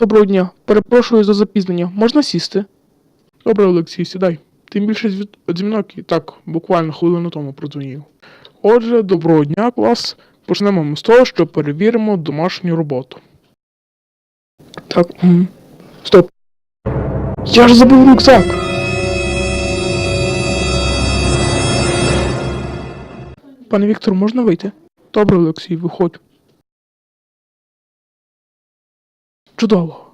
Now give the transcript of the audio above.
Доброго дня. Перепрошую за запізнення. Можна сісти? Добре, Олексій, сідай. Тим більше дзвінок і так, буквально хвилину тому продзвонив. Отже, доброго дня, клас. Почнемо ми з того, що перевіримо домашню роботу. Так. Стоп. Я ж забув рюкзак. Пане Віктор, можна вийти? Добре, Олексій, виходь. 知道不